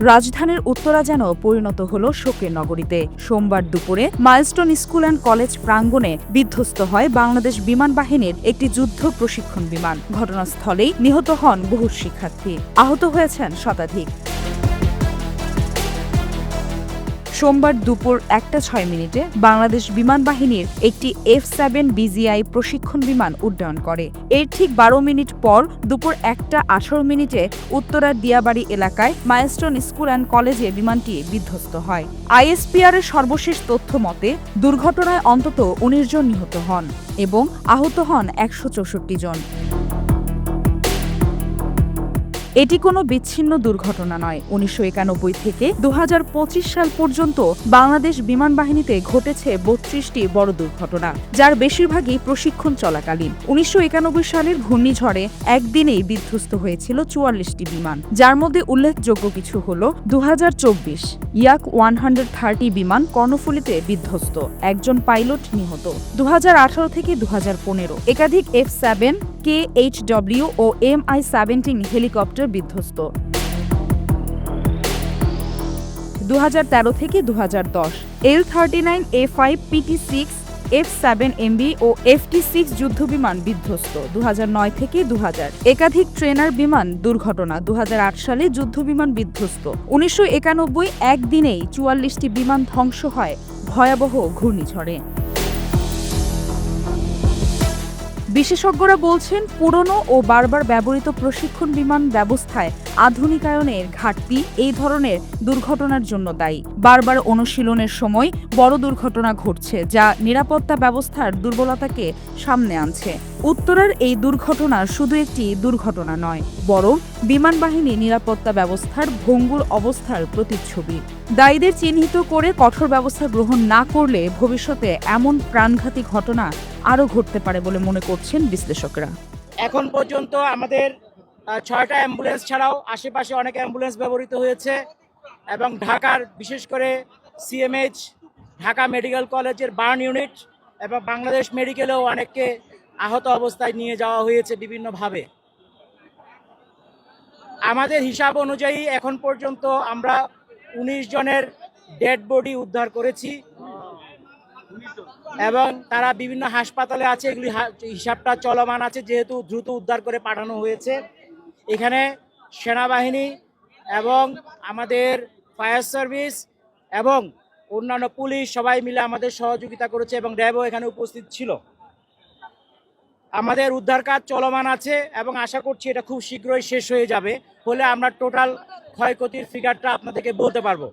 রাজধানীর উত্তরা যেন পরিণত হল শোকের নগরীতে। সোমবার দুপুরে মাইলস্টোন স্কুল অ্যান্ড কলেজ প্রাঙ্গণে বিধ্বস্ত হয় বাংলাদেশ বিমান বাহিনীর একটি যুদ্ধ প্রশিক্ষণ বিমান। ঘটনাস্থলেই নিহত হন বহু শিক্ষার্থী। আহত হয়েছেন শতাধিক। সোমবার দুপুর একটা ছয় মিনিটে বাংলাদেশ বিমান বাহিনীর একটি এফ সেভেন বিজিআই প্রশিক্ষণ বিমান উড্ডয়ন করে। এর ঠিক বারো মিনিট পর দুপুর একটা আঠারো মিনিটে উত্তরার দিয়াবাড়ি এলাকায় মাইলস্টোন স্কুল অ্যান্ড কলেজে বিমানটি বিধ্বস্ত হয়। আইএসপিআর এর সর্বশেষ তথ্য মতে, দুর্ঘটনায় অন্তত উনিশ জন নিহত হন এবং আহত হন একশো চৌষট্টি জন। এটি কোনো বিচ্ছিন্ন দুর্ঘটনা নয়। উনিশশো থেকে দু হাজার পঁচিশ সাল পর্যন্ত বাংলাদেশ বিমান বাহিনীতে ঘটেছে বত্রিশটি বড় দুর্ঘটনা, যার বেশিরভাগই প্রশিক্ষণ চলাকালীন। উনিশশো একানব্বই সালের ঘূর্ণিঝড়ে একদিনেই বিধ্বস্ত হয়েছিল চুয়াল্লিশটি বিমান, যার মধ্যে উল্লেখযোগ্য কিছু হল দু হাজার চব্বিশ। ইয়াক ওয়ান হান্ড্রেড থার্টি বিমান কর্ণফুলিতে বিধ্বস্ত, একজন পাইলট নিহত। দু হাজার আঠারো থেকে দু হাজার পনেরো, একাধিক F seven, K H W O M I seventeen helicopter বিধ্বস্ত। দু হাজার তেরো থেকে দু হাজার দশ, L thirty nine A five PT six F seven MB O FT six যুদ্ধ বিমান বিধ্বস্ত দু হাজার নয় থেকে দু হাজার একাধিক ট্রেনার বিমান দুর্ঘটনা দু হাজার আট সালে যুদ্ধ বিমান বিধ্বস্ত। উনিশশো একানব্বই একদিনেই চুয়াল্লিশটি বিমান ধ্বংস হয়, ভয়াবহ ঘূর্ণিঝড়ে। বিশেষজ্ঞরা বলছেন, পুরনো ও বারবার ব্যবহৃত প্রশিক্ষণ বিমান ব্যবস্থায় আধুনিকায়নের ঘাটতি এই ধরনের দুর্ঘটনার জন্য দায়ী। বারবার অনুশীলনের সময় বড় দুর্ঘটনা ঘটছে যা নিরাপত্তা ব্যবস্থার দুর্বলতাকে সামনে আনছে। উত্তরার এই দুর্ঘটনা শুধু একটি দুর্ঘটনা নয়, বরং বিমান বাহিনী নিরাপত্তা ব্যবস্থার ভঙ্গুর অবস্থার প্রতিচ্ছবি। দায়ীদের চিহ্নিত করে কঠোর ব্যবস্থা গ্রহণ না করলে ভবিষ্যতে এমন প্রাণঘাতী ঘটনা আরও ঘটতে পারে বলে মনে করছেন বিশ্লেষকরা। এখন পর্যন্ত আমাদের ছয়টা অ্যাম্বুলেন্স ছাড়াও আশেপাশে অনেক অ্যাম্বুলেন্স ব্যবহৃত হয়েছে এবং ঢাকার বিশেষ করে সিএমএইচ, ঢাকা মেডিকেল কলেজের বার্ন ইউনিট এবং বাংলাদেশ মেডিকেলেও অনেককে আহত অবস্থায় নিয়ে যাওয়া হয়েছে বিভিন্নভাবে। আমাদের হিসাব অনুযায়ী এখন পর্যন্ত আমরা উনিশ জনের ডেড বডি উদ্ধার করেছি। এবং তারা বিভিন্ন হাসপাতালে আছে, এগুলি হিসাবটা চলমান আছে, যেহেতু দ্রুত উদ্ধার করে পাঠানো হয়েছে। এখানে সেনাবাহিনী এবং আমাদের ফায়ার সার্ভিস এবং অন্যান্য পুলিশ সবাই মিলে আমাদের সহযোগিতা করেছে এবং র্যাবও এখানে উপস্থিত ছিল। আমাদের উদ্ধার কাজ চলমান আছে এবং আশা করছি এটা খুব শীঘ্রই শেষ হয়ে যাবে। হলে আমরা টোটাল ক্ষয়ক্ষতির ফিগারটা আপনাদেরকে বলতে পারব।